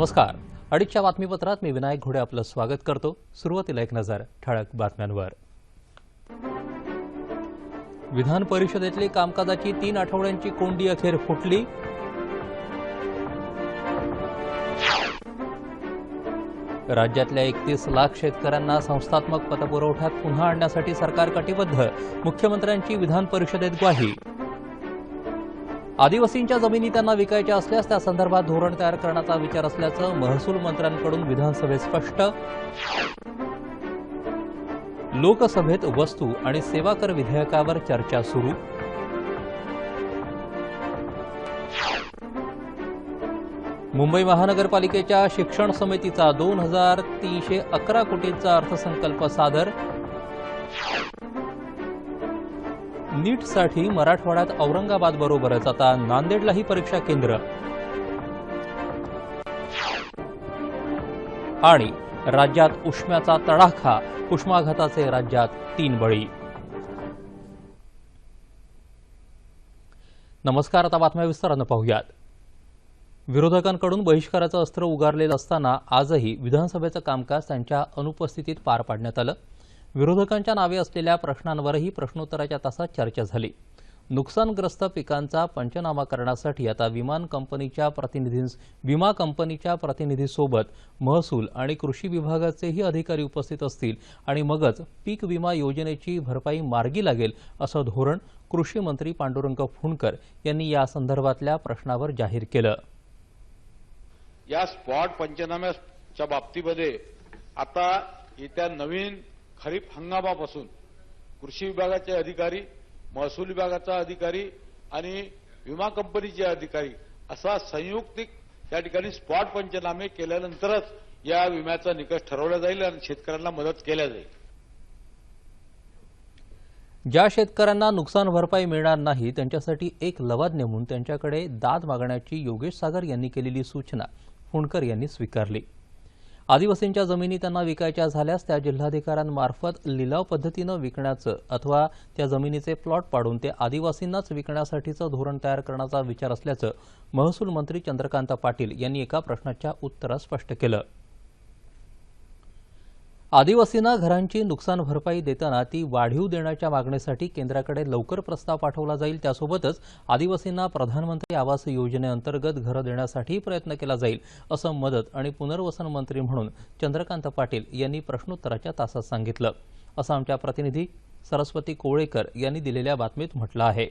नमस्कार. अडीचच्या बातमीपत्रात मी विनायक घोडे आपलं स्वागत करतो. सुरुवातीला एक नजर ठळक बातम्यांवर. विधान परिषदेतली कामकाजाची तीन आठवड्यांची कोंडी अखेर फुटली. राज्यातल्या एकतीस लाख शेतकऱ्यांना संस्थात्मक पतपुरवठ्यात पुन्हा आणण्यासाठी सरकार कटिबद्ध. मुख्यमंत्र्यांची विधान परिषदेत ग्वाही. आदिवासींच्या जमिनी त्यांना विकायच्या असल्यास त्या संदर्भात धोरण तयार करण्याचा विचार असल्याचं महसूल मंत्र्यांकडून विधानसभेत स्पष्ट. लोकसभेत वस्तू आणि सेवा कर विधेयकावर चर्चा सुरू. मुंबई महानगरपालिकेच्या शिक्षण समितीचा दोन हजार तीनशे अकरा कोटींचा अर्थसंकल्प सादर. नीटसाठी मराठवाड्यात औरंगाबाद बरोबरच. आता नांदेडलाही परीक्षा केंद्र. आणि राज्यात उष्म्याचा तडाखा. उष्माघाताचे राज्यात तीन बळी. नमस्कार आता बातम्या विस्तारानं पाहूयात. विरोधकांकडून बहिष्काराचं अस्त्र उगारलेलं असताना आजही विधानसभेचं कामकाज त्यांच्या अनुपस्थितीत पार पाडण्यात आलं. विरोधकांच्या नावे असलेल्या प्रश्नांवरही प्रश्नोत्तराच्या तासात चर्चा झाली. नुकसानग्रस्त पिकांचा पंचनामा करण्यासाठी आता विमान कंपनीच्या प्रतिनिधींस विमा कंपनीच्या प्रतिनिधीसोबत महसूल आणि कृषी विभागाचेही अधिकारी उपस्थित असतील आणि मगच पीक विमा योजनेची भरपाई मार्गी लागेल असं धोरण कृषी मंत्री पांडुरंग फुंडकर यांनी या संदर्भातल्या प्रश्नावर जाहीर केलं. या स्पॉट पंचनाम्याच्या बाबतीमध्ये आता येत्या नवीन खरीप हंगामापासून कृषी विभागाचे अधिकारी महसूल विभागाचा अधिकारी आणि विमा कंपनीचे अधिकारी असा संयुक्तिक त्या ठिकाणी स्पॉट पंचनामे केल्यानंतरच या विम्याचा निकष ठरवला जाईल आणि शेतकऱ्यांना मदत केल्या जाईल. ज्या शेतकऱ्यांना नुकसान भरपाई मिळणार नाही त्यांच्यासाठी एक लवाद नेमून त्यांच्याकडे दाद मागण्याची योगेश सागर यांनी केलेली सूचना फुंडकर यांनी स्वीकारली. आदिवासींच्या जमिनी त्यांना विकायच्या झाल्यास त्या जिल्हाधिकाऱ्यांमार्फत लिलाव पद्धतीनं विकण्याचं अथवा त्या जमिनीचे प्लॉट पाडून ते आदिवासींनाच विकण्यासाठीचं धोरण तयार करण्याचा विचार असल्याचं महसूल मंत्री चंद्रकांत पाटील यांनी एका प्रश्नाच्या उत्तरात स्पष्ट केलं. आदिवासींना घरांची नुकसान भरपाई देताना ती वाढीव देण्याच्या मागणीसाठी केंद्राकडे लवकर प्रस्ताव पाठवला जाईल. त्यासोबतच आदिवासींना प्रधानमंत्री आवास योजनेअंतर्गत घरं देण्यासाठीही प्रयत्न केला जाईल असं मदत आणि पुनर्वसन मंत्री म्हणून चंद्रकांत पाटील यांनी प्रश्नोत्तराच्या तासात सांगितलं. असं आमच्या प्रतिनिधी सरस्वती कोळेकर यांनी दिलेल्या बातमीत म्हटलं आहे.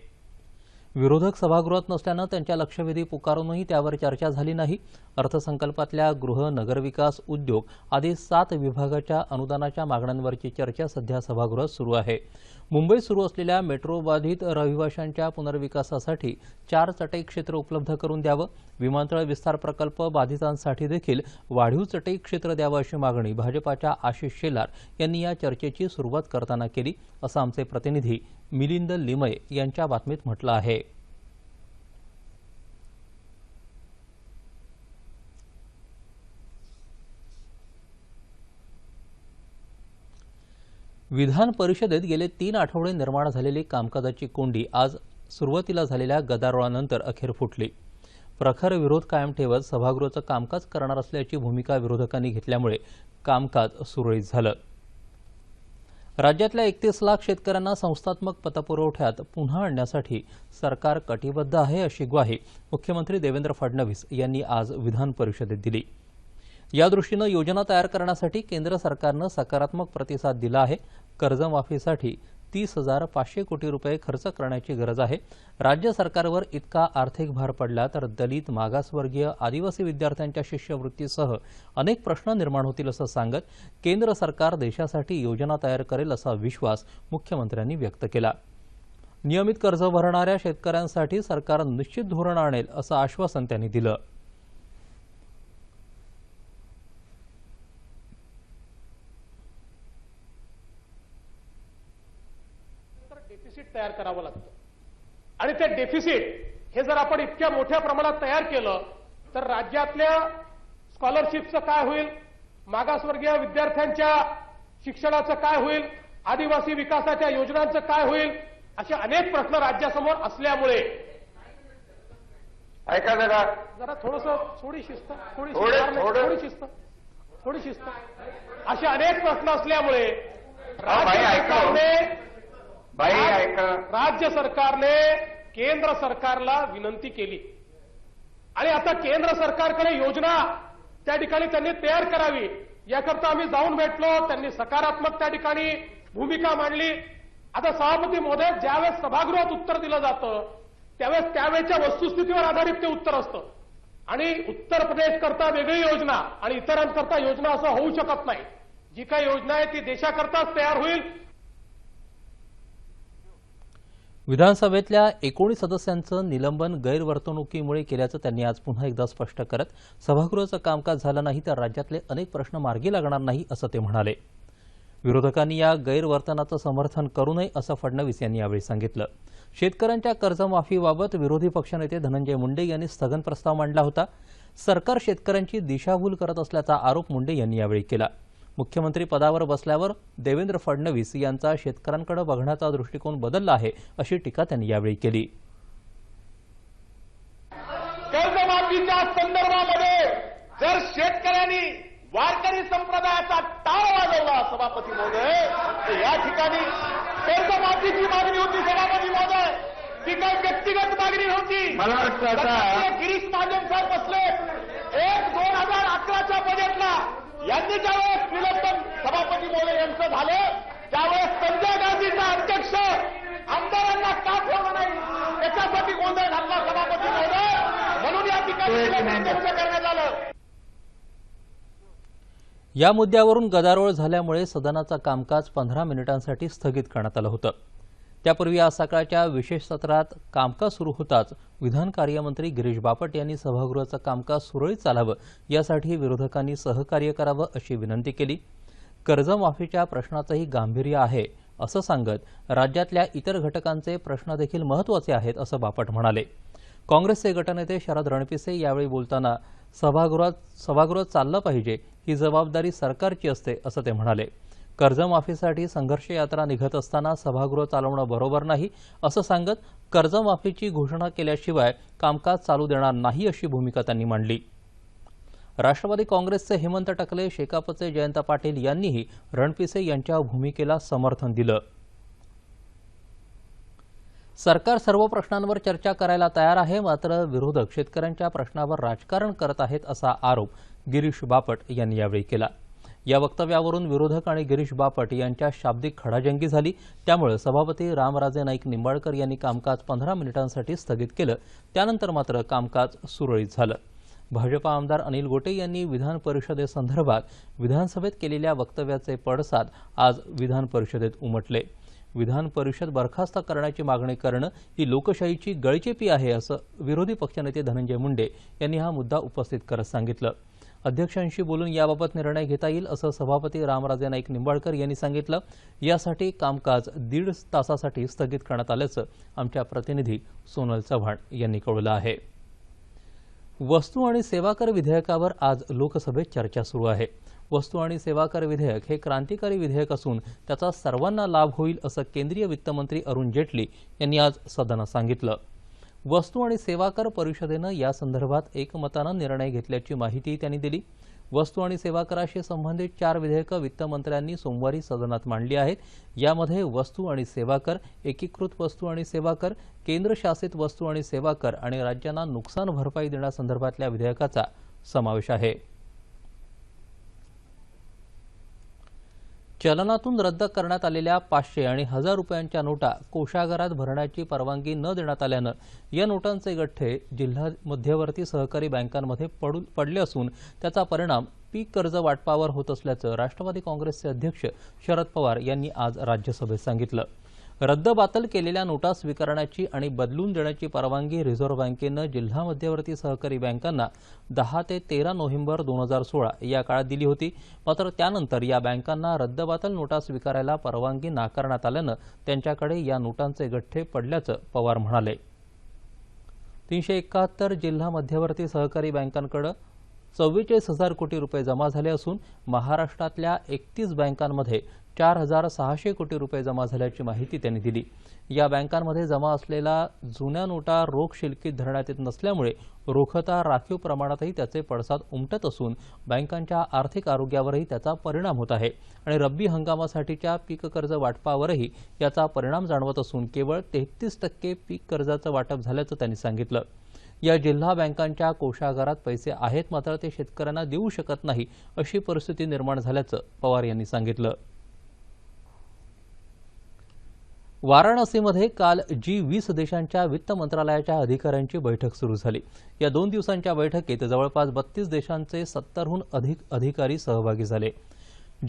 विरोधक सभागृहात नसल्यानं त्यांच्या लक्षवेधी पुकारूनही त्यावर चर्चा झाली नाही. अर्थसंकल्पातल्या गृह नगरविकास उद्योग आदी सात विभागाच्या अनुदानाच्या मागण्यांवरची चर्चा सध्या सभागृहात सुरू आहे. मुंबईत सुरू असलेल्या मेट्रोबाधित रहिवाशांच्या पुनर्विकासासाठी चार चटई क्षेत्र उपलब्ध करून द्यावं. विमानतळ विस्तार प्रकल्प बाधितांसाठी देखील वाढीव चटई क्षेत्र द्यावं अशी मागणी भाजपाच्या आशिष शेलार यांनी या चर्चेची सुरुवात करताना केली असं आमचे प्रतिनिधी मिलिंद लिमये यांच्या बातमीत म्हटलं आहे. विधान परिषदेत गेले तीन आठवडे निर्माण झालेली कामकाजाची कोंडी आज सुरुवातीला झालेल्या गदारोळानंतर अखेर फुटली. प्रखर विरोध कायम ठेवत सभागृहाचं कामकाज करणार असल्याची भूमिका विरोधकांनी घेतल्यामुळे कामकाज सुरळीत झालं. राज्यातल्या एकतीस लाख शेतकऱ्यांना संस्थात्मक पतपुरवठ्यात पुन्हा आणण्यासाठी सरकार कटिबद्ध आहे अशी ग्वाही मुख्यमंत्री देवेंद्र फडणवीस यांनी आज विधान परिषदेत दिली. यादृष्टीनं योजना तयार करण्यासाठी केंद्र सरकारनं सकारात्मक प्रतिसाद दिला आहे. कर्जमाफीसाठी तीस हजार पाचशे कोटी रुपये खर्च करण्याची गरज आहे. राज्य सरकारवर इतका आर्थिक भार पडला तर दलित मागासवर्गीय आदिवासी विद्यार्थ्यांच्या शिष्यवृत्तीसह अनेक प्रश्न निर्माण होतील असं सांगत केंद्र सरकार देशासाठी योजना तयार करेल असा विश्वास मुख्यमंत्र्यांनी व्यक्त केला. नियमित कर्ज भरणाऱ्या शेतकऱ्यांसाठी सरकार निश्चित धोरण आणेल असं आश्वासन त्यांनी दिलं तर डेफिसिट तयार करावं लागतं. आणि ते डेफिसिट हे जर आपण इतक्या मोठ्या प्रमाणात तयार केलं तर राज्यातल्या स्कॉलरशिपचं काय होईल? मागासवर्गीय विद्यार्थ्यांच्या शिक्षणाचं काय होईल? आदिवासी विकासाच्या योजनांचं काय होईल? असे अनेक प्रश्न राज्यासमोर असल्यामुळे. ऐका जरा. जरा थोडस थोडी शिस्त थोडी थोडं- शिस्त थोडं- शिस्त असे अनेक प्रश्न असल्यामुळे राज्य हो. सरकारने बाई ऐका. राज्य सरकारने केंद्र सरकारला विनंती केली. आणि आता केंद्र सरकारकडे योजना त्या ठिकाणी त्यांनी तयार करावी. याकरता आम्ही जाऊन भेटलो त्यांनी सकारात्मक त्या ठिकाणी भूमिका मांडली. आता सभापती महोदय ज्यावेळेस सभागृहात उत्तर दिलं जातं त्यावेळेस त्यावेळेच्या वस्तुस्थितीवर आधारित ते उत्तर असतं. आणि उत्तर प्रदेश करता वेगळी योजना आणि इतरांकरता योजना असं होऊ शकत नाही. जी काही योजना आहे ती देशाकरताच तयार होईल. विधानसभेतल्या एकोणीस सदस्यांचं निलंबन गैरवर्तणुकीमुळे केल्याचं त्यांनी आज पुन्हा एकदा स्पष्ट करत सभागृहाचं कामकाज झालं नाही तर राज्यातले अनेक प्रश्न मार्गी लागणार नाही असं ते म्हणाले. विरोधकांनी या गैरवर्तनाचं समर्थन करू नये असं फडणवीस यांनी यावेळी सांगितलं. शेतकऱ्यांच्या कर्जमाफीबाबत विरोधी पक्षनेते धनंजय मुंडे यांनी स्थगन प्रस्ताव मांडला होता. सरकार शेतकऱ्यांची दिशाभूल करत असल्याचा आरोप मुंडे यांनी यावेळी केला. मुख्यमंत्री पदावर बसल्यावर देवेंद्र फडणवीस यांचा शेतकऱ्यांकडे बघण्याचा दृष्टिकोन बदलला आहे अशी टीका त्यांनी यावेळी केली. कर्जमाफीच्या संदर्भामध्ये जर शेतकऱ्यांनी वारकरी संप्रदायाचा टाळ वाजवला सभापती महोदय तर या ठिकाणी कर्जमाफीची मागणी होती सभापती महोदय. ती काही व्यक्तिगत मागणी होती मला वाटतं गिरीश महाजन साहेब बसले एक दोन हजार अकराच्या बजेटला यांनी ज्यावेळेस निलंबन सभापती महोदय यांचं झालं. त्यावेळेस संजय गांधीचा अध्यक्ष आमदारांना का ठेवलं नाही? याच्यासाठी गोंधळ घातला सभापती महोदय. म्हणून या ठिकाणी करण्यात आलं. या मुद्द्यावरून गदारोळ झाल्यामुळे सदनाचं कामकाज पंधरा मिनिटांसाठी स्थगित करण्यात आलं होतं. त्यापूर्वी आज सकाळच्या विशेष सत्रात कामकाज सुरू होताच विधान कार्यमंत्री गिरीश बापट यांनी सभागृहाचं कामकाज सुरळीत चालावं यासाठी विरोधकांनी सहकार्य करावं अशी विनंती केली. कर्जमाफीच्या प्रश्नाचंही गांभीर्य आहे असं सांगत राज्यातल्या इतर घटकांचे प्रश्न देखील महत्त्वाचे आहेत असं बापट म्हणाले. काँग्रेसचे गटनेते शरद रणपिसे यावेळी बोलताना सभागृहात सभागृह चाललं पाहिजे ही जबाबदारी सरकारची असते असं ते म्हणाले. कर्जमाफीसाठी संघर्ष यात्रा निघत असताना सभागृह चालवणं बरोबर नाही असं सांगत कर्जमाफीची घोषणा केल्याशिवाय कामकाज चालू देणार नाही अशी भूमिका त्यांनी मांडली. राष्ट्रवादी काँग्रेसचे हेमंत टकले शेकापचे जयंत पाटील यांनीही रणपिसे यांच्या भूमिकेला समर्थन दिलं. सरकार सर्व प्रश्नांवर चर्चा करायला तयार आहे मात्र विरोधक शेतकऱ्यांच्या प्रश्नावर राजकारण करत आहेत असा आरोप गिरीश बापट यांनी यावेळी केला. या वक्तव्यावरून विरोधक आणि गिरीश बापट यांच्या शाब्दिक खडाजंगी झाली. त्यामुळे सभापती रामराजे नाईक निंबाळकर यांनी कामकाज पंधरा मिनिटांसाठी स्थगित केलं. त्यानंतर मात्र कामकाज सुरळीत झालं. भाजपा आमदार अनिल गोटे यांनी विधान परिषदेसंदर्भात विधानसभेत केलेल्या वक्तव्याचे पडसाद आज विधान परिषदेत उमटले. विधान परिषद बरखास्त करण्याची मागणी करणं ही लोकशाहीची गळचेपी आहे असं विरोधी पक्षनेते धनंजय मुंडे यांनी हा मुद्दा उपस्थित करत सांगितलं. अध्यक्षांशी बोलून याबाबत निर्णय घेता येईल असं सभापती रामराजे नाईक निंबाळकर यांनी सांगितलं. यासाठी कामकाज दीड तासासाठी स्थगित करण्यात आल्याचं आमच्या प्रतिनिधी सोनल चव्हाण यांनी कळवलं आहे. वस्तू आणि सेवा कर विधेयकावर आज लोकसभेत चर्चा सुरू आहे. वस्तू आणि सेवा कर विधेयक हे क्रांतिकारी विधेयक असून त्याचा सर्वांना लाभ होईल असं केंद्रीय वित्तमंत्री अरुण जेटली यांनी आज सदनात सांगितलं. वस्तू आणि सेवा कर परिषदेनं यासंदर्भात एकमतानं निर्णय घेतल्याची माहिती त्यांनी दिली. वस्तू आणि सेवा कराशी संबंधित चार विधेयकं वित्तमंत्र्यांनी सोमवारी सदनात मांडली आहेत. यामध्ये वस्तू आणि सेवा कर एकीकृत वस्तू आणि सेवा कर केंद्रशासित वस्तू आणि सेवा कर आणि राज्यांना नुकसान भरपाई देण्यासंदर्भातल्या विधेयकाचा समावेश आहे. चलनातून रद्द करण्यात आलेल्या पाचशे आणि हजार रुपयांच्या नोटा कोषागारात भरण्याची परवानगी न देण्यात आल्यानं या नोटांचे गठ्ठे जिल्हा मध्यवर्ती सहकारी बँकांमध्ये पडू पडले असून त्याचा परिणाम पीक कर्ज वाटपावर होत असल्याचं राष्ट्रवादी काँग्रेसचे अध्यक्ष शरद पवार यांनी आज राज्यसभेत सांगितलं. रद्दबातल केलेल्या नोटा स्वीकारण्याची आणि बदलून देण्याची परवानगी रिझर्व्ह बँकेनं जिल्हा मध्यवर्ती सहकारी बँकांना दहा ते तेरा नोव्हेंबर दोन हजार सोळा या काळात दिली होती. मात्र त्यानंतर या बँकांना रद्दबातल नोटा स्वीकारायला परवानगी नाकारण्यात आल्यानं त्यांच्याकडे या नोटांचे गठ्ठे पडल्याचं पवार म्हणाले. तीनशे एकाहत्तर जिल्हा मध्यवर्ती सहकारी बँकांकडे चव्वेचाळीस हजार कोटी रुपये जमा झाले असून महाराष्ट्रातल्या एकतीस बँकांमध्ये चार हजार सहाशे कोटी रुपये जमा झाल्याची माहिती त्यांनी दिली. या बँकांमध्ये जमा असलेला जुन्या नोटा रोख शिल्कीत धरण्यात येत नसल्यामुळे रोखता राखीव प्रमाणातही त्याचे पडसाद उमटत असून बँकांच्या आर्थिक आरोग्यावरही त्याचा परिणाम होत आहे. आणि रब्बी हंगामासाठीच्या पीक कर्ज वाटपावरही याचा परिणाम जाणवत असून केवळ तेहतीस टक्के पीक कर्जाचं वाटप झाल्याचं त्यांनी सांगितलं. या जिल्हा बँकांच्या कोषागारात पैसे आहेत मात्र ते शेतकऱ्यांना देऊ शकत नाही अशी परिस्थिती निर्माण झाल्याचं पवार यांनी सांगितलं. वाराणसीमध्ये काल जी वीस देशांच्या वित्त मंत्रालयाच्या अधिकाऱ्यांची बैठक सुरू झाली. या दोन दिवसांच्या बैठकीत जवळपास बत्तीस देशांचे सत्तरहून अधिक अधिकारी सहभागी झाले.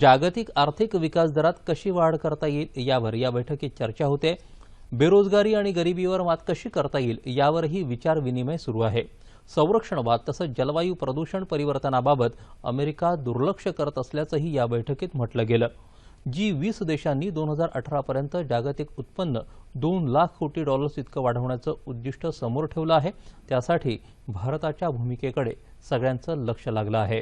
जागतिक आर्थिक विकास दरात कशी वाढ करता येईल यावर या बैठकीत चर्चा होते. बेरोजगारी आणि गरिबीवर मात कशी करता येईल यावरही विचारविनिमय सुरू आहे. संरक्षणवाद तसंच जलवायू प्रदूषण परिवर्तनाबाबत अमेरिका दुर्लक्ष करत असल्याचंही या बैठकीत म्हटलं गेलं. जी वीस देशांनी दोन हजार अठरापर्यंत जागतिक उत्पन्न दोन लाख कोटी डॉलर्स इतकं वाढवण्याचं उद्दिष्ट समोर ठेवलं आहे. त्यासाठी भारताच्या भूमिकेकडे सगळ्यांचं लक्ष लागलं आहे.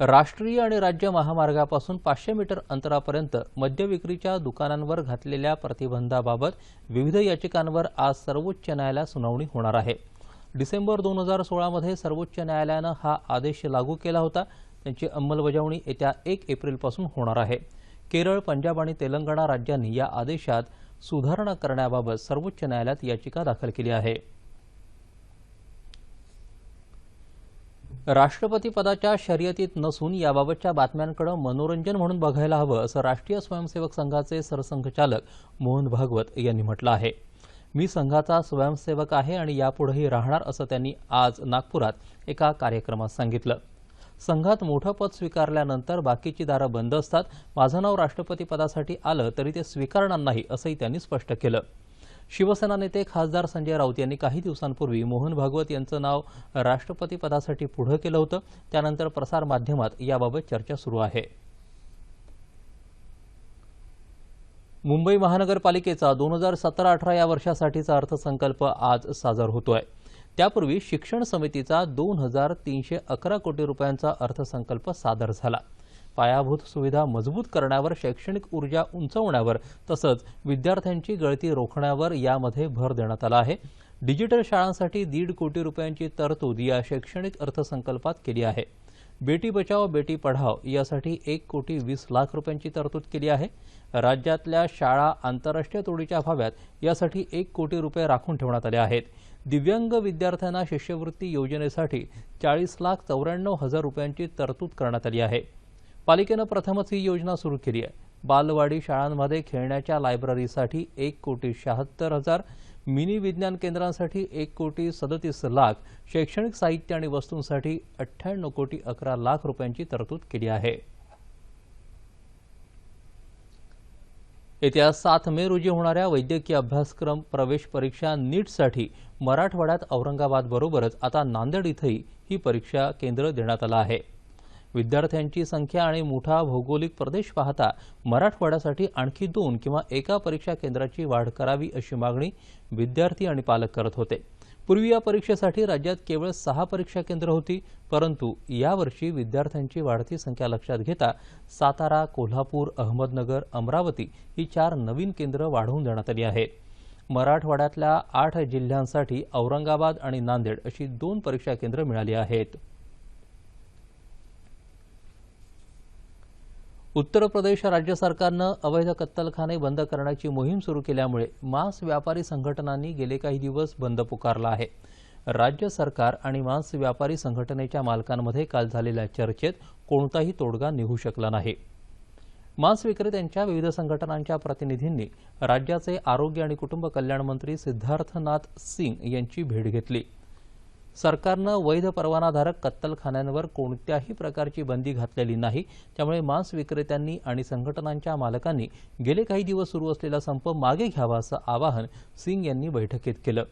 राष्ट्रीय आणि राज्य महामार्गापासून पाचशे मीटर अंतरापर्यंत मद्य विक्रीच्या दुकानांवर घातलेल्या प्रतिबंधाबाबत विविध याचिकांवर आज सर्वोच्च न्यायालयात सुनावणी होणार आहे. डिसेंबर दोन हजार सोळामध्ये सर्वोच्च न्यायालयानं हा आदेश लागू केला होता. त्यांची अंमलबजावणी येत्या एक एप्रिलपासून होणार आहे. केरळ पंजाब आणि तेलंगणा राज्यांनी या आदेशात सुधारणा करण्याबाबत सर्वोच्च न्यायालयात याचिका दाखल केली आहे. राष्ट्रपती पदाच्या शर्यतीत नसून याबाबतच्या बातम्यांकडे मनोरंजन म्हणून बघायला हवं असं राष्ट्रीय स्वयंसेवक संघाचे सरसंघचालक मोहन भागवत यांनी म्हटलं आहे. मी संघाचा स्वयंसेवक आहे आणि यापुढेही राहणार असं त्यांनी आज नागपुरात एका कार्यक्रमात सांगितलं. संघात मोठं पद स्वीकारल्यानंतर बाकीची दारं बंद असतात. माझं नाव राष्ट्रपती पदासाठी आलं तरी ते स्वीकारणार नाही असंही त्यांनी स्पष्ट केलं. शिवसेना नेते खासदार संजय राऊत यांनी काही दिवसांपूर्वी मोहन भागवत यांचं नाव राष्ट्रपती पदासाठी पुढं केलं होतं. त्यानंतर प्रसारमाध्यमात याबाबत चर्चा सुरू आहे. मुंबई महानगरपालिकेचा दोन हजार सतरा अठरा या वर्षासाठीचा अर्थसंकल्प आज सादर होतोय. त्यापूर्वी शिक्षण समितीचा दोन हजार तीनशे अकरा कोटी रुपयांचा अर्थसंकल्प सादर झाला. पायाभूत सुविधा मजबूत करण्यावर शैक्षणिक ऊर्जा उंचवण्यावर तसंच विद्यार्थ्यांची गळती रोखण्यावर यामध्ये भर देण्यात आला आहे. डिजिटल शाळांसाठी दीड कोटी रुपयांची तरतूद या शैक्षणिक अर्थसंकल्पात केली आहे. बेटी बचाव बेटी पढाव यासाठी एक कोटी वीस लाख रुपयांची तरतूद केली आहे. राज्यातल्या शाळा आंतरराष्ट्रीय तोडीच्या व्हाव्यात यासाठी एक कोटी रुपये राखून ठेवण्यात आले आहेत. दिव्यांग विद्यार्थ्यांना शिष्यवृत्ती योजनेसाठी चाळीस लाख चौऱ्याण्णव हजार रुपयांची तरतूद करण्यात आली आहे. पालिकेनं प्रथमच ही योजना सुरू केली आहे. बालवाडी शाळांमध्ये खेळण्याच्या लायब्ररीसाठी एक कोटी शहात्तर हजार मिनी विज्ञान केंद्रांसाठी एक कोटी सदतीस लाख शैक्षणिक साहित्य आणि वस्तूंसाठी अठ्ठ्याण्णव कोटी अकरा लाख रुपयांची तरतूद केली आहे. येत्या सात मे रोजी होणाऱ्या वैद्यकीय अभ्यासक्रम प्रवेश परीक्षा नीटसाठी मराठवाड्यात औरंगाबादबरोबरच आता नांदेड इथंही ही परीक्षा केंद्र देण्यात आलं आहे. विद्यार्थ्यांची संख्या आणि मोठा भौगोलिक प्रदेश पाहता मराठवाड्यासाठी आणखी दोन किंवा एका परीक्षा केंद्राची वाढ करावी अशी मागणी विद्यार्थी आणि पालक करत होते. पूर्वी या परीक्षेसाठी राज्यात केवळ सहा परीक्षा केंद्र होती परंतु यावर्षी विद्यार्थ्यांची वाढती संख्या लक्षात घेता सातारा कोल्हापूर अहमदनगर अमरावती ही चार नवीन केंद्र वाढवून देण्यात आली आहेत. मराठवाड्यातल्या आठ जिल्ह्यांसाठी औरंगाबाद आणि नांदेड अशी दोन परीक्षा केंद्र मिळाली आहेत. उत्तर प्रदेश राज्य सरकारनं अवैध कत्तलखाने बंद करण्याची मोहीम सुरू केल्यामुळे मांस व्यापारी संघटनांनी गेले काही दिवस बंद पुकारला आहे. राज्य सरकार आणि मांस व्यापारी संघटनेच्या मालकांमध्ये काल झालेल्या चर्चेत कोणताही तोडगा निघू शकला नाही. मांस विक्रेत्यांच्या विविध संघटनांच्या प्रतिनिधींनी राज्याचे आरोग्य आणि कुटुंब कल्याण मंत्री सिद्धार्थनाथ सिंग यांची भेट घेतली. सरकारनं वैध परवानाधारक कत्तलखान्यांवर कोणत्याही प्रकारची बंदी घातलेली नाही. त्यामुळे मांस विक्रेत्यांनी आणि संघटनांच्या मालकांनी गेले काही दिवस सुरू असलेला संप मागे घ्यावा असं आवाहन सिंग यांनी बैठकीत केलं.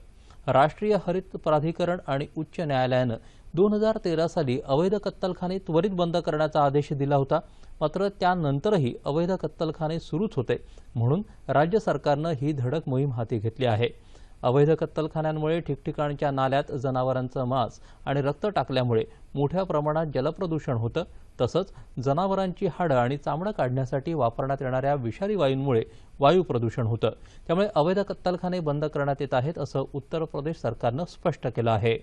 राष्ट्रीय हरित प्राधिकरण आणि उच्च न्यायालयानं दोन हजार तेरा साली अवैध कत्तलखाने त्वरित बंद करण्याचा आदेश दिला होता. मात्र त्यानंतरही अवैध कत्तलखाने सुरूच होते. म्हणून राज्य सरकारनं ही धडक मोहीम हाती घेतली आहे. अवैध कत्तलखान्यांमुळे ठिकठिकाणच्या नाल्यात जनावरांचं मांस आणि रक्त टाकल्यामुळे मोठ्या प्रमाणात जलप्रदूषण होतं. तसंच जनावरांची हाडं आणि चामडं काढण्यासाठी वापरण्यात येणाऱ्या विषारी वायूंमुळे वायू प्रदूषण होतं. त्यामुळे अवैध कत्तलखाने बंद करण्यात येत आहेत असं उत्तर प्रदेश सरकारनं स्पष्ट केलं आहे.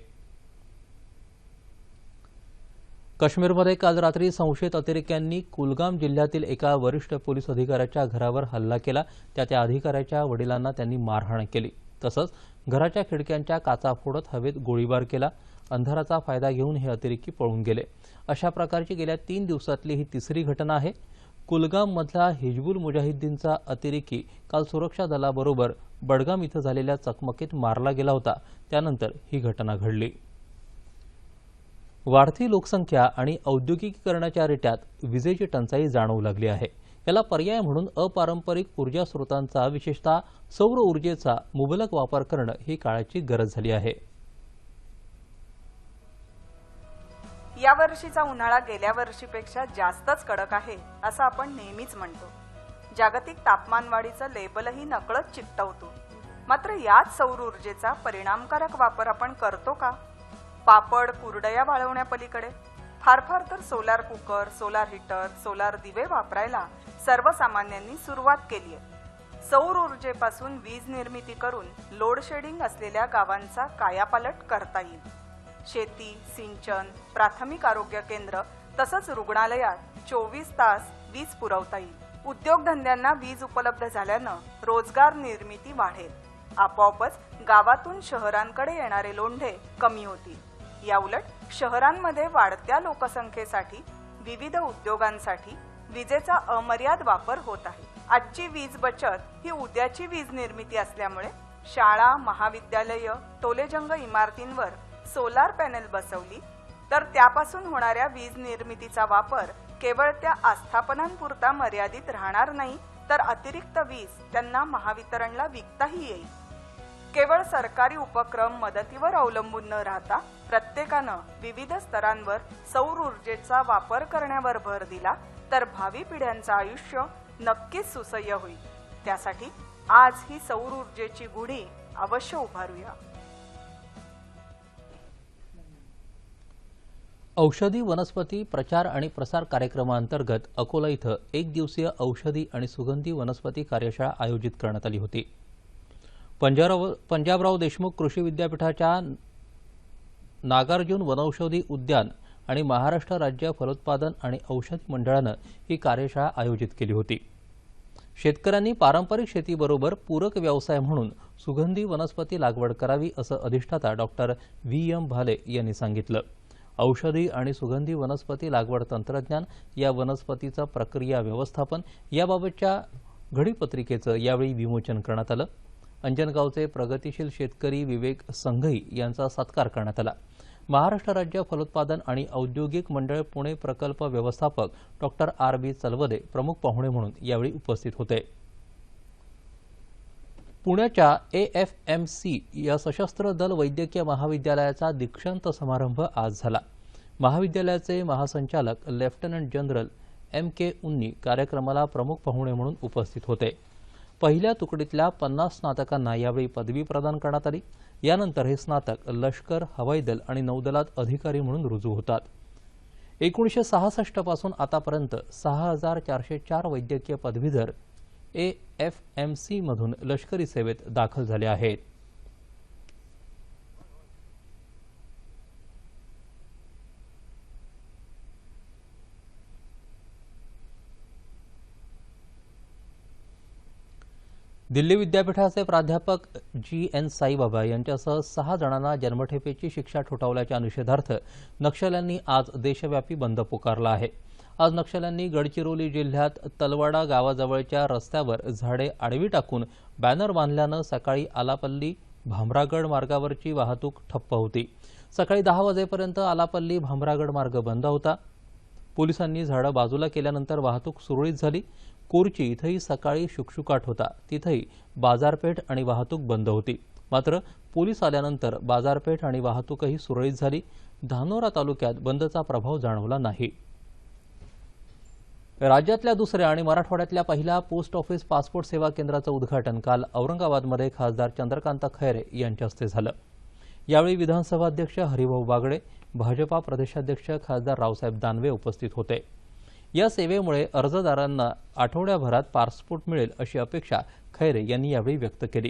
काश्मीरमध्ये काल रात्री संशयित अतिरेक्यांनी कुलगाम जिल्ह्यातील एका वरिष्ठ पोलीस अधिकाऱ्याच्या घरावर हल्ला केला. त्या त्या अधिकाऱ्याच्या वडिलांना त्यांनी मारहाण केली. तसंच घराच्या खिडक्यांच्या काचा फोडत हवेत गोळीबार केला. अंधाराचा फायदा घेऊन हे अतिरेकी पळून गेले. अशा प्रकारची गेल्या तीन दिवसातली ही तिसरी घटना आहे. कुलगाममधला हिजबुल मुजाहिद्दीनचा अतिरेकी काल सुरक्षा दलाबरोबर बडगाम इथं झालेल्या चकमकीत मारला गेला होता. त्यानंतर ही घटना घडली. वाढती लोकसंख्या आणि औद्योगिकीकरणाच्या रेट्यात विजेची टंचाई जाणवू लागली आहे. याला पर्याय म्हणून अपारंपरिक ऊर्जा स्रोतांचा विशेषतः सौर ऊर्जेचा मुबलक वापर करणं ही काळाची गरज झाली आहे. या वर्षीचा उन्हाळा गेल्या वर्षीपेक्षा जास्तच कडक आहे असं आपण नेहमीच म्हणतो. जागतिक तापमानवाढीचं लेबलही नकळत चिकटवतो. मात्र याच सौर ऊर्जेचा परिणामकारक वापर आपण करतो का? पापड कुरडया वाळवण्यापलीकडे. फार फार तर solar cooker solar heater solar दिवे वापरायला सर्वसामान्यांनी सुरुवात केली आहे. सौर ऊर्जेपासून वीज निर्मिती करून लोडशेडिंग असलेल्या गावांचा कायापालट करता येईल. शेती सिंचन प्राथमिक आरोग्य केंद्र तसंच रुग्णालयात चोवीस तास वीज पुरवता येईल. उद्योगधंद्यांना वीज उपलब्ध झाल्यानं रोजगार निर्मिती वाढेल. आपोआपच गावातून शहरांकडे येणारे लोंढे कमी होतील. याउलट शहरांमध्ये वाढत्या लोकसंख्येसाठी विविध उद्योगांसाठी विजेचा अमर्याद वापर होत आहे. आजची वीज बचत ही उद्याची वीज निर्मिती असल्यामुळे शाळा महाविद्यालय टोलेजंग इमारतींवर सोलार पॅनेल बसवली तर त्यापासून होणाऱ्या वीज निर्मितीचा वापर केवळ त्या आस्थापनांपुरता मर्यादित राहणार नाही तर अतिरिक्त वीज त्यांना महावितरणला विकताही येईल. केवळ सरकारी उपक्रम मदतीवर अवलंबून न राहता प्रत्येकानं विविध स्तरांवर सौर ऊर्जेचा वापर करण्यावर भर दिला तर भावी पिढ्यांचं आयुष्य नक्कीच सुसह्य होईल. त्यासाठी आज ही सौर ऊर्जेची गुढी अवश्य उभारूया. औषधी वनस्पती प्रचार आणि प्रसार कार्यक्रमाअंतर्गत अकोला इथं एक दिवसीय औषधी आणि सुगंधी वनस्पती कार्यशाळा आयोजित करण्यात आली होती. पंजाबराव पंजाबराव देशमुख कृषी विद्यापीठाच्या नागार्जुन वनौषधी उद्यान आणि महाराष्ट्र राज्य फलोत्पादन आणि औषध मंडळानं ही कार्यशाळा आयोजित केली होती. शेतकऱ्यांनी पारंपरिक शेतीबरोबर पूरक व्यवसाय म्हणून सुगंधी वनस्पती लागवड करावी असं अधिष्ठाता डॉक्टर व्ही. एम. भाले यांनी सांगितलं. औषधी आणि सुगंधी वनस्पती लागवड तंत्रज्ञान या वनस्पतीचं प्रक्रिया व्यवस्थापन याबाबतच्या घडीपत्रिकेचं यावेळी विमोचन करण्यात आलं. अंजनगावचे प्रगतिशील शेतकरी विवेक संघई यांचा सत्कार करण्यात आला. महाराष्ट्र राज्य फलोत्पादन आणि औद्योगिक मंडळ पुणे प्रकल्प व्यवस्थापक डॉक्टर आर बी चलवदे प्रमुख पाहुणे म्हणून यावेळी उपस्थित होते. पुण्याच्या ए एफ एम सी या सशस्त्र दल वैद्यकीय महाविद्यालयाचा दीक्षांत समारंभ आज झाला. महाविद्यालयाचे महासंचालक lieutenant general M K Unni कार्यक्रमाला प्रमुख पाहुणे म्हणून उपस्थित होते. पहिल्या तुकडीतल्या पन्नास स्नातकांना यावेळी पदवी प्रदान करण्यात आली. यानंतर हे स्नातक लष्कर हवाई दल आणि नौदलात अधिकारी म्हणून रुजू होतात. एकोणीसशे सहासष्टपासून आतापर्यंत सहा हजार चारशे चार वैद्यकीय पदवीधर ए एफ एम सी मधून लष्करी सेवेत दाखल झाले आहेत. दिल्ली विद्यापीठाचे प्राध्यापक जी एन साईबाबा यांच्यासह सहा जणांना जन्मठेपेची शिक्षा ठोठावल्याच्या निषेधार्थ नक्षल्यांनी आज देशव्यापी बंद पुकारला आहे. आज नक्षल्यांनी गडचिरोली जिल्ह्यात तलवाडा गावाजवळच्या रस्त्यावर झाडे आडवी टाकून बॅनर बांधल्यानं सकाळी आलापल्ली भामरागड मार्गावरची वाहतूक ठप्प होती. सकाळी दहा वाजेपर्यंत आलापल्ली भामरागड मार्ग बंद होता. पोलिसांनी झाडं बाजूला केल्यानंतर वाहतूक सुरळीत झाली. कोरची इथंही सकाळी शुकशुकाट होता. तिथंही बाजारपेठ आणि वाहतूक बंद होती. मात्र पोलीस आल्यानंतर बाजारपेठ आणि वाहतूकही सुरळीत झाली. धानोरा तालुक्यात बंदचा प्रभाव जाणवला नाही. राज्यातल्या दुसऱ्या आणि मराठवाड्यातल्या पहिल्या पोस्ट ऑफिस पासपोर्ट सेवा केंद्राचं उद्घाटन काल औरंगाबादमध्ये खासदार चंद्रकांत खैरे यांच्या हस्ते झालं. यावेळी विधानसभा अध्यक्ष हरिभाऊ बागडे भाजपा प्रदेशाध्यक्ष खासदार रावसाहेब दानवे उपस्थित होते. या सेवेमुळे अर्जदारांना आठवड्याभरात पासपोर्ट मिळेल अशी अपेक्षा खैरे यांनी यावेळी व्यक्त केली.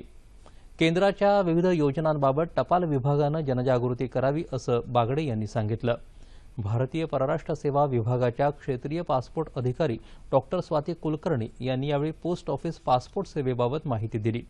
केंद्राच्या विविध योजनांबाबत टपाल विभागानं जनजागृती करावी असं बागडे यांनी सांगितलं. भारतीय परराष्ट्र सेवा विभागाच्या क्षेत्रीय पासपोर्ट अधिकारी डॉक्टर स्वाती कुलकर्णी यांनी यावेळी पोस्ट ऑफिस पासपोर्ट सेवेबाबत माहिती दिली.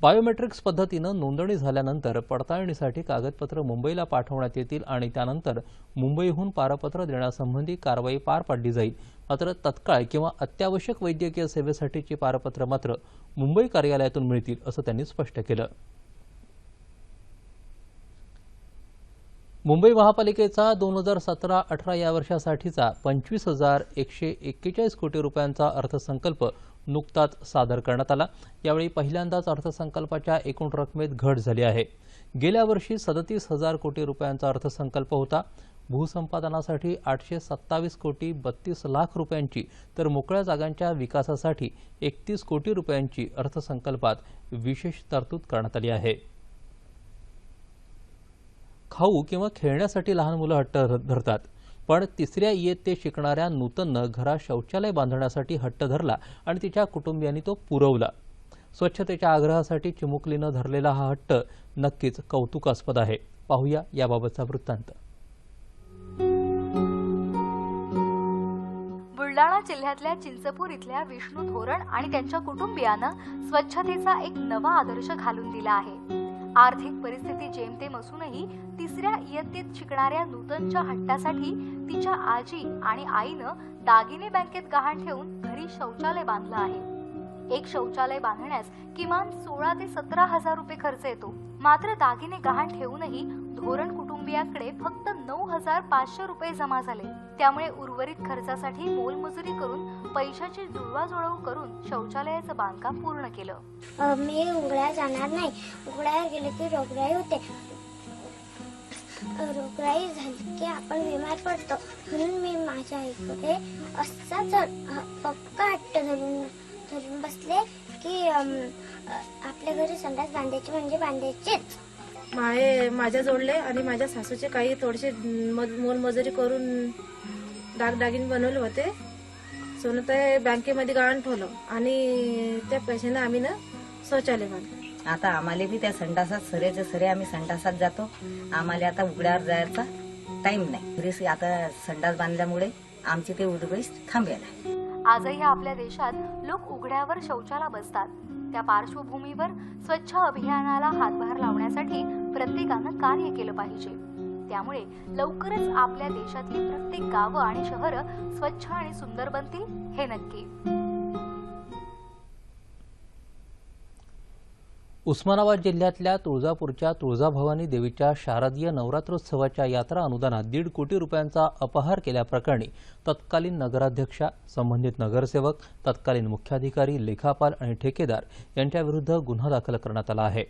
बायोमेट्रिक्स पद्धतीनं नोंदणी झाल्यानंतर पडताळणीसाठी कागदपत्र मुंबईला पाठवण्यात येतील आणि त्यानंतर मुंबईहून पारपत्र देण्यासंबंधी कारवाई पार पाडली जाईल. मात्र तत्काळ किंवा अत्यावश्यक वैद्यकीय सेवेसाठीची पारपत्र मात्र मुंबई कार्यालयातून मिळतील असं त्यांनी स्पष्ट केलं. मुंबई महापालिकेचा दोन हजार सतरा अठरा या वर्षासाठीचा पंचवीस हजार एकशे एक्केचाळीस कोटी रुपयांचा अर्थसंकल्प नुकताच सादर करण्यात आला. यावेळी पहिल्यांदाच अर्थसंकल्पाच्या एकूण रकमेत घट झाली आहे. गेल्या वर्षी सदतीस हजार कोटी रुपयांचा अर्थसंकल्प होता. भूसंपादनासाठी आठशे सत्तावीस कोटी बत्तीस लाख रुपयांची तर मोकळ्या जागांच्या विकासासाठी एकतीस कोटी रुपयांची अर्थसंकल्पात विशेष तरतूद करण्यात आली आहे. खाऊ किंवा खेळण्यासाठी लहान मुलं हट्ट धर- धरतात. पण तिसऱ्या इयत्तेत शिकणाऱ्या नूतननं घरात शौचालय बांधण्यासाठी हट्ट धरला आणि तिच्या कुटुंबियांनी तो पुरवला. स्वच्छतेच्या आग्रहासाठी चिमुकलीनं धरलेला हा हट्ट नक्कीच कौतुकास्पद आहे. पाहूया याबाबतचा वृत्तांत. बुलडाणा जिल्ह्यातल्या चिंचपूर इथल्या विष्णू धोरण आणि त्यांच्या कुटुंबियानं स्वच्छतेचा एक नवा आदर्श घालून दिला आहे. आर्थिक परिस्थिती जेमतेम असूनही तिसऱ्या इयत्तेत शिकणाऱ्या नूतनच्या हट्टासाठी तिच्या आजी आणि आईनं दागिने बँकेत गहाण ठेवून घरी शौचालय बांधलं आहे. एक शौचालय बांधण्यास किमान सोळा ते सतरा हजार रुपये खर्च येतो. मात्र दागिने गहाण ठेवूनही धोरण कुटुंबियाकडे फक्त नऊ हजार पाचशे रुपये जमा झाले. त्यामुळे उर्वरित खर्चासाठी मोलमजुरी करून पैशाची जुळवाजुळव करून शौचालयाचं बांधकाम पूर्ण केलं. मी उघड्या जाणार नाही. उघड्या गेले की रोगराई होते. रोगराई झाली की आपण बिमार पडतो. म्हणून मी माझ्या आईकडे असाच अ, पक्का हट्ट धरून धरून बसले की आपल्या घरी संडास बांधायची म्हणजे बांधायचीच. माये माझ्या जोडले आणि माझ्या सासूचे काही थोडेसे मज- मोलमजुरी करून दागदागिने बनवले होते. सोनं ते बँकेमध्ये गहाण ठेवलं आणि त्या पैशाने आम्ही ना शौचालय बांधलं. आता आम्हाला बी त्या संडासात सरेचे सरे आम्ही संडासात जातो. आम्हाला आता उघड्यावर जायचा टाइम नाही. आता संडास बांधल्यामुळे आमची ते उदगीस थांबेल. आजही आपल्या देशात लोक उघड्यावर शौचाला बसतात. त्या पार्श्वभूमीवर स्वच्छ अभियानाला हातभार लावण्यासाठी प्रत्येकानं कार्य केलं पाहिजे. त्यामुळे लवकरच आपल्या देशातली प्रत्येक गावं आणि शहरं स्वच्छ आणि सुंदर बनतील हे नक्की. उस्मानाबाद जिल्ह्यातल्या तुळजापूरच्या तुळजाभवानी देवीच्या शारदीय नवरात्रोत्सवाच्या यात्रा अनुदानात दीड कोटी रुपयांचा अपहार केल्याप्रकरणी तत्कालीन नगराध्यक्षा संबंधित नगरसेवक तत्कालीन मुख्याधिकारी लेखापाल आणि ठेकेदार यांच्याविरुद्ध गुन्हा दाखल करण्यात आला आहे.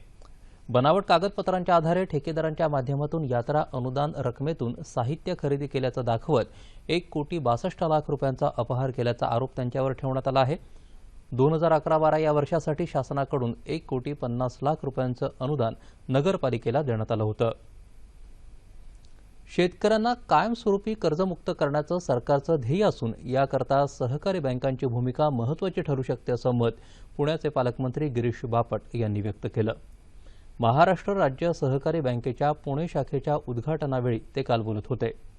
बनावट कागदपत्रांच्या आधारे ठेकेदारांच्या माध्यमातून यात्रा अनुदान रकमेतून साहित्य खरेदी केल्याचं दाखवत एक कोटी बासष्ट लाख रुपयांचा अपहार केल्याचा आरोप त्यांच्यावर ठेवण्यात आला आहे. दोन हजार अकरा बारा या वर्षासाठी शासनाकडून एक कोटी पन्नास लाख रुपयांचं अनुदान नगरपालिकेला देण्यात आलं होतं. शेतकऱ्यांना कायमस्वरूपी कर्जमुक्त करण्याचं सरकारचं ध्येय असून याकरता सहकारी बँकांची भूमिका महत्त्वाची ठरू शकते असं मत पुण्याचे पालकमंत्री गिरीश बापट यांनी व्यक्त केलं. महाराष्ट्र राज्य सहकारी बँकेच्या पुणे शाखेच्या उद्घाटनावेळी ते काल बोलत होते.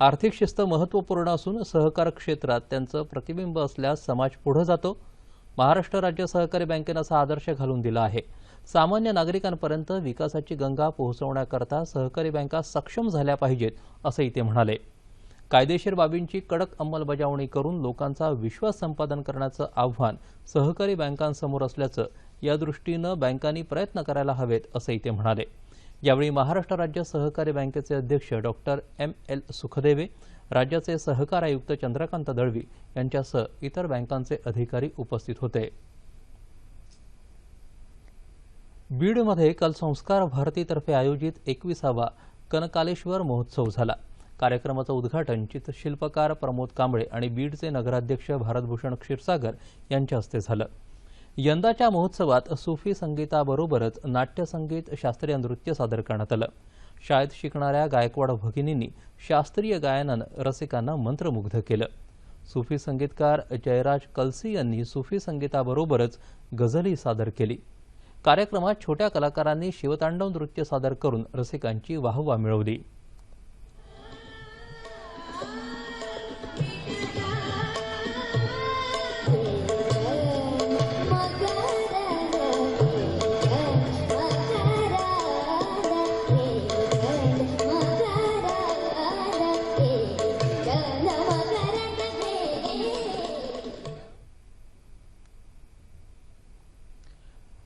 आर्थिक शिस्त महत्त्वपूर्ण असून सहकार क्षेत्रात त्यांचं प्रतिबिंब असल्यास समाज पुढे जातो. महाराष्ट्र राज्य सहकारी बँकेनं असा आदर्श घालून दिला आहे. सामान्य नागरिकांपर्यंत विकासाची गंगा पोहोचवण्याकरता सहकारी बँका सक्षम झाल्या पाहिजेत असंही ते म्हणाले. कायदेशीर बाबींची कडक अंमलबजावणी करून लोकांचा विश्वास संपादन करण्याचं आव्हान सहकारी बँकांसमोर असल्याचं या दृष्टीनं बँकांनी प्रयत्न करायला हवेत असंही ते म्हणाले. यावेळी महाराष्ट्र राज्य सहकारी बँकेचे अध्यक्ष डॉक्टर एम एल सुखदेवे राज्याचे सहकार आयुक्त चंद्रकांत दळवी यांच्यासह इतर बँकांचे अधिकारी उपस्थित होते. बीडमध्ये काल संस्कार भारतीतर्फे आयोजित एकविसावा कनकालेश्वर महोत्सव झाला. कार्यक्रमाचं उद्घाटन चित्रशिल्पकार प्रमोद कांबळे आणि बीडचे नगराध्यक्ष भारतभूषण क्षीरसागर यांच्या हस्ते झालं. यंदाच्या महोत्सवात सुफी संगीताबरोबरच नाट्यसंगीत शास्त्रीय नृत्य सादर करण्यात आलं. शाळेत शिकणाऱ्या गायकवाड भगिनींनी शास्त्रीय गायनानं रसिकांना मंत्रमुग्ध केलं. सुफी संगीतकार जयराज कलसी यांनी सुफी संगीताबरोबरच गझलही सादर केली. कार्यक्रमात छोट्या कलाकारांनी शिवतांडव नृत्य सादर करून रसिकांची वाहवा मिळवली.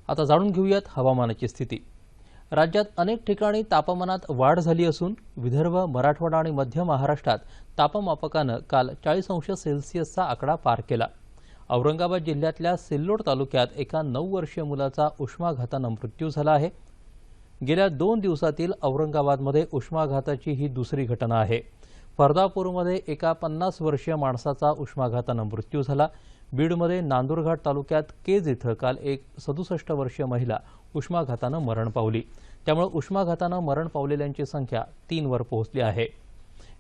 आता जाणून घेऊयात हवामानाची स्थिती. राज्यात अनेक ठिकाणी तापमानात वाढ झाली असून विदर्भ मराठवाडा आणि मध्य महाराष्ट्रात तापमापकानं काल चाळीस अंश सेल्सिअसचा आकडा पार केला. औरंगाबाद जिल्ह्यातल्या सिल्लोड तालुक्यात एका नऊ वर्षीय मुलाचा उष्माघातानं मृत्यू झाला आहे. गेल्या दोन दिवसातील औरंगाबादमध्ये उष्माघाताची ही दुसरी घटना आहे. फरदापूरमध्ये एका पन्नास वर्षीय माणसाचा उष्माघातानं मृत्यू झाला. बीडमध्ये नांदुरघाट तालुक्यात केज इथं काल एक सदुसष्ट वर्षीय महिला उष्माघातानं मरण पावली. त्यामुळे उष्माघातानं मरण पावलेल्यांची संख्या तीनवर पोहोचली आहे.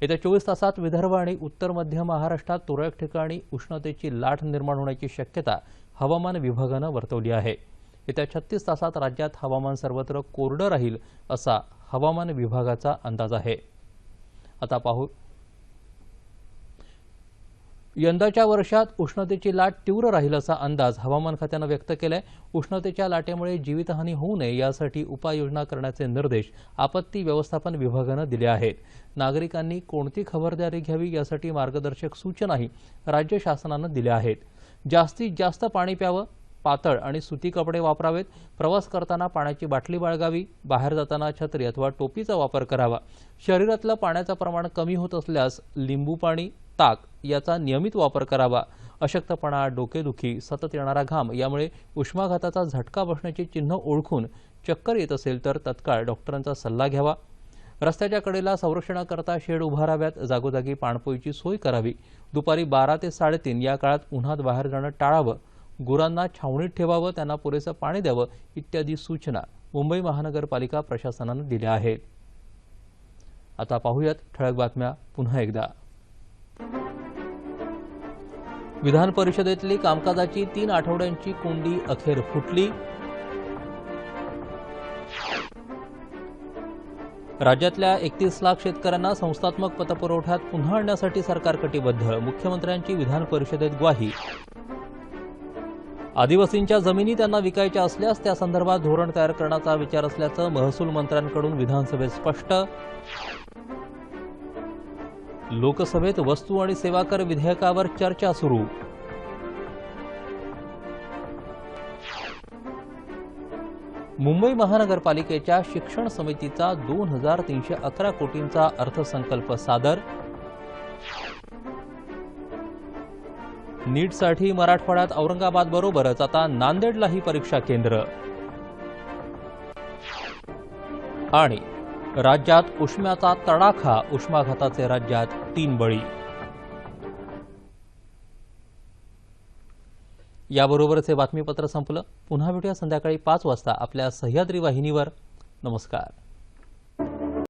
येत्या चोवीस तासात विदर्भ आणि उत्तर मध्य महाराष्ट्रात तुरळक ठिकाणी उष्णतेची लाट निर्माण होण्याची शक्यता हवामान विभागानं वर्तवली आहे. येत्या छत्तीस तासात राज्यात हवामान सर्वत्र कोरडं राहील असा हवामान विभागाचा अंदाज आहे. आता पाहू यंदाच्या वर्षात उष्णतेची लाट तीव्र राहील असा अंदाज हवामान खात्यानं व्यक्त केलाय. उष्णतेच्या लाटेमुळे जीवितहानी होऊ नये यासाठी उपाययोजना करण्याचे निर्देश आपत्ती व्यवस्थापन विभागानं दिले आहेत. नागरिकांनी कोणती खबरदारी घ्यावी यासाठी मार्गदर्शक सूचनाही राज्य शासनानं दिल्या आहेत. जास्तीत जास्त पाणी प्यावं पातळ आणि सुती कपडे वापरावेत प्रवास करताना पाण्याची बाटली बाळगावी बाहेर जाताना छत्री अथवा टोपीचा वापर करावा. शरीरातलं पाण्याचं प्रमाण कमी होत असल्यास लिंबू पाणी ताक याचा नियमित वापर करावा. अशक्तपणा डोकेदुखी सतत येणारा घाम यामुळे उष्माघाताचा झटका बसण्याची चिन्ह ओळखून चक्कर येत असेल तर तत्काळ डॉक्टरांचा सल्ला घ्यावा. रस्त्याच्या कडेला संरक्षणाकरता शेड उभाराव्यात जागोजागी पाणपोईची सोय करावी. दुपारी बारा ते साडेतीन या काळात उन्हात बाहेर जाणं टाळावं. गुरांना छावणीत ठेवावं. त्यांना पुरेसं पाणी द्यावं. इत्यादी सूचना मुंबई महानगरपालिका प्रशासनानं दिल्या आहेत. आता पाहूयात ठळक बातम्या पुन्हा एकदा. विधान परिषदेतली कामकाजाची तीन आठवड्यांची कोंडी अखेर फुटली. राज्यातल्या एकतीस लाख शेतकऱ्यांना संस्थात्मक पतपुरवठ्यात पुन्हा आणण्यासाठी सरकार कटिबद्ध मुख्यमंत्र्यांची विधान परिषदेत ग्वाही. आदिवासींच्या जमिनी त्यांना विकायच्या असल्यास त्या संदर्भात धोरण तयार करण्याचा विचार असल्याचं महसूल मंत्र्यांकडून विधानसभेत स्पष्ट. लोकसभेत वस्तू आणि सेवा कर विधेयकावर चर्चा सुरू. मुंबई महानगरपालिकेच्या शिक्षण समितीचा दोन हजार तीनशे अकरा कोटींचा अर्थसंकल्प सादर. नीटसाठी मराठवाड्यात औरंगाबाद बरोबरच आता नांदेडलाही परीक्षा केंद्र. आणि राज्यात उष्म्याचा तडाखा उष्माघाताचे राज्यात तीन बळी. याबरोबरच हे बातमीपत्र संपलं. पुन्हा भेटूया संध्याकाळी पाच वाजता आपल्या सह्याद्री वाहिनीवर. नमस्कार.